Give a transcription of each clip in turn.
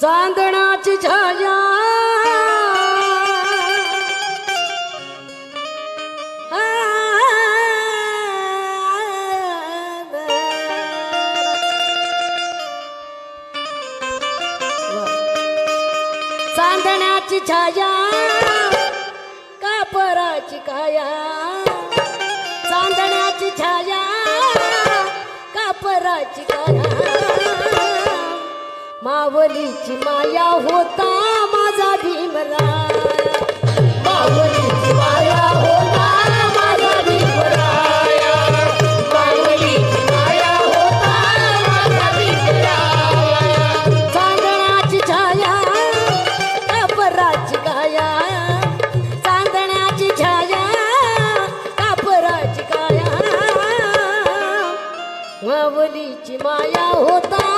चांदणाची छाया. चांदण्याची छाया कापराची काया. चांदण्याची छाया कापराची काया. मावलीची माया होता माझा भीमरा मावलीची माया मावलीची माया छाया गाया छाया मावलीची माया होता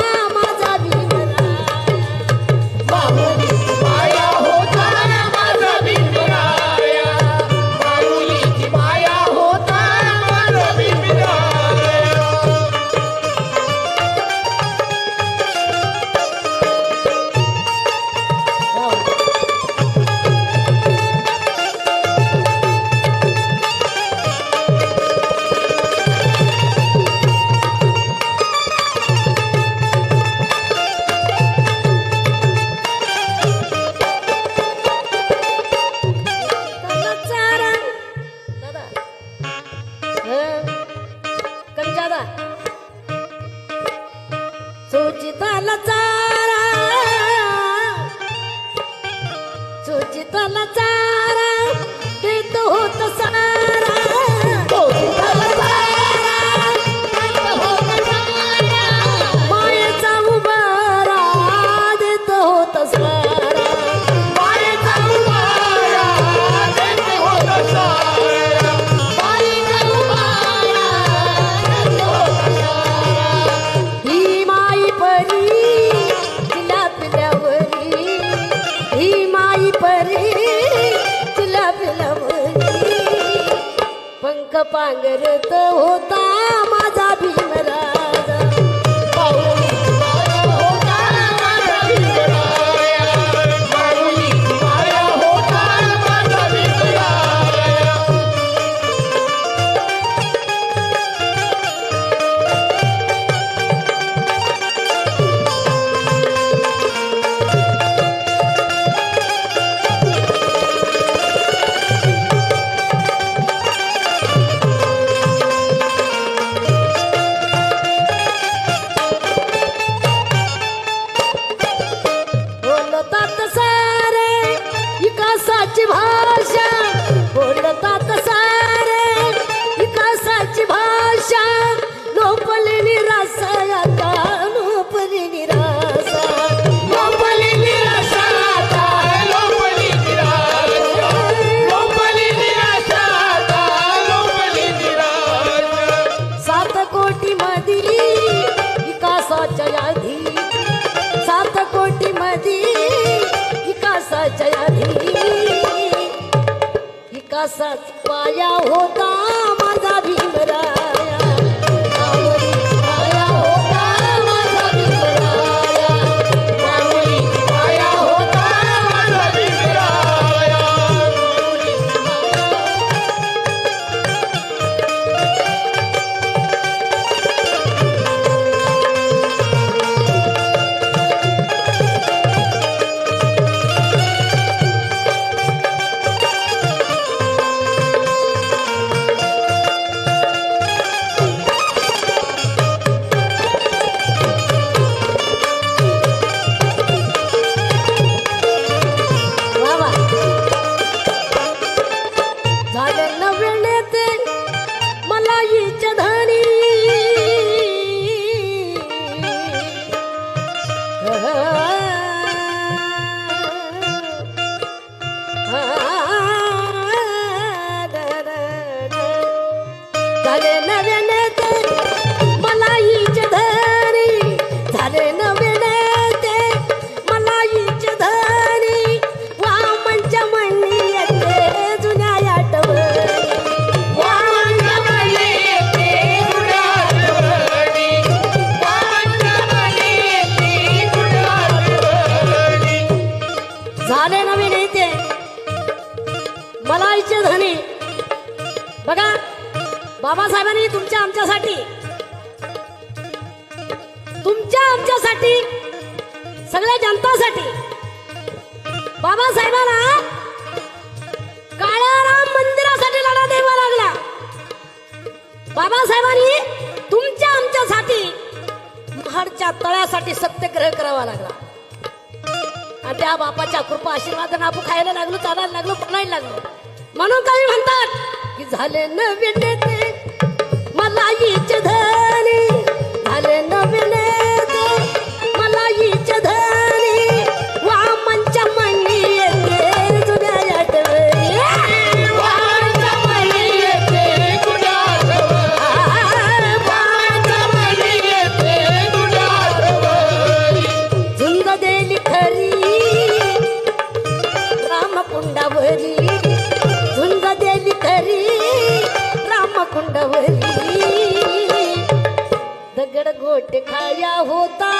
असाच पाया होता माझा भीमराव. बाबासाहेबांनी तुमच्या आमच्यासाठी तुमच्या आमच्यासाठी सगळ्या जनतासाठी बाबासाहेबांना काळ्या राम मंदिरासाठी लढा द्यावा लागला. बाबासाहेबांनी तुमच्या आमच्यासाठी महाडच्या तळ्यासाठी सत्याग्रह करावा लागला. आणि त्या बापाच्या कृपा आशीर्वादाने आपण खायला लागलो चालायला लागलो पडायला लागलो. म्हणून काही म्हणतात की झाले नवीन नेते मला हीच धनी झाले नवीन गोटे खाया होता